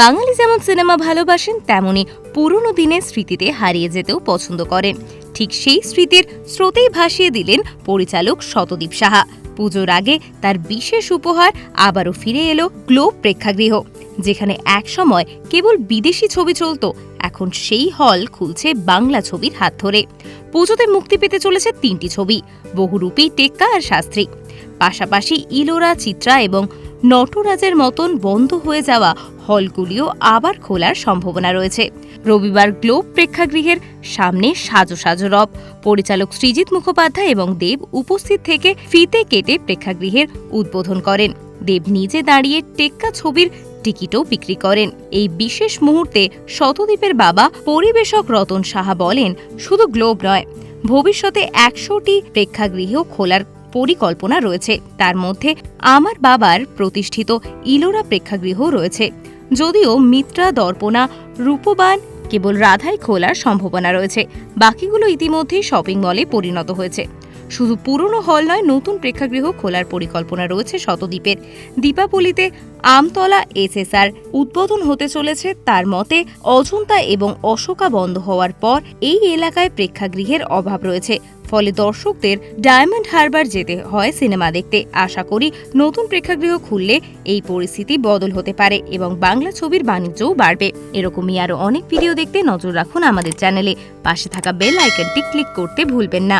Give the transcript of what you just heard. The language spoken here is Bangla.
বাঙালি যেমন সিনেমা ভালোবাসেন, তেমনি পুরনো দিনের স্মৃতিতে হারিয়ে যেতেও পছন্দ করেন। ঠিক সেই স্মৃতির স্রোতেই ভাসিয়ে দিলেন পরিচালক শতদীপ সাহা। পুজোর আগে তার বিশেষ উপহার আবারও ফিরে এলো গ্লোব প্রেক্ষাগৃহ, যেখানে একসময় কেবল বিদেশি ছবি চলত, এখন সেই হল খুলছে বাংলা ছবির হাত ধরে। পুজোতে মুক্তি পেতে চলেছে তিনটি ছবি, বহুরূপী টেক্কা আর শাস্ত্রী। পাশাপাশি ইলোরা, চিত্রা এবং নটরাজের মতন বন্ধ হয়ে যাওয়া হলগুলিও আবার খোলার সম্ভাবনা রয়েছে। রবিবার গ্লোব প্রেক্ষাগৃহের সামনে সাজো সাজো রব। পরিচালক সৃজিত মুখোপাধ্যায় এবং দেব উপস্থিত থেকে ফিতে কেটে প্রেক্ষাগৃহের উদ্বোধন করেন। দেব নিজে দাঁড়িয়ে টেক্কা ছবির টিকিটও বিক্রি করেন। এই বিশেষ মুহূর্তে শতদ্বীপের বাবা পরিবেশক রতন সাহা বলেন, শুধু গ্লোব নয়, ভবিষ্যতে একশোটি প্রেক্ষাগৃহেও খোলার পরিকল্পনা রয়েছে। তার মধ্যে আমার বাবার প্রতিষ্ঠিত ইলোরা প্রেক্ষাগৃহ রয়েছে। যদিও মিত্রা, দর্পণা, রূপবান কেবল রাধাই খোলার সম্ভাবনা রয়েছে। বাকিগুলো ইতিমধ্যেই শপিং মলে পরিণত হয়েছে। শুধু পুরনো হল নয়, নতুন প্রেক্ষাগৃহ খোলার পরিকল্পনা রয়েছে শতদ্বীপের। দীপাবলিতে আমতলা এসএসআর উদ্বোধন হতে চলেছে। তার মতে, অজন্তা এবং অশোকা বন্ধ হওয়ার পর এই এলাকায় প্রেক্ষাগৃহের অভাব রয়েছে। ফলে দর্শকদের ডায়মন্ড হারবার যেতে হয় সিনেমা দেখতে। আশা করি নতুন প্রেক্ষাগৃহ খুললে এই পরিস্থিতি বদল হতে পারে এবং বাংলা ছবির বাণিজ্যও বাড়বে। এরকমই আরও অনেক ভিডিও দেখতে নজর রাখুন আমাদের চ্যানেলে। পাশে থাকা বেল আইকনটি ক্লিক করতে ভুলবেন না।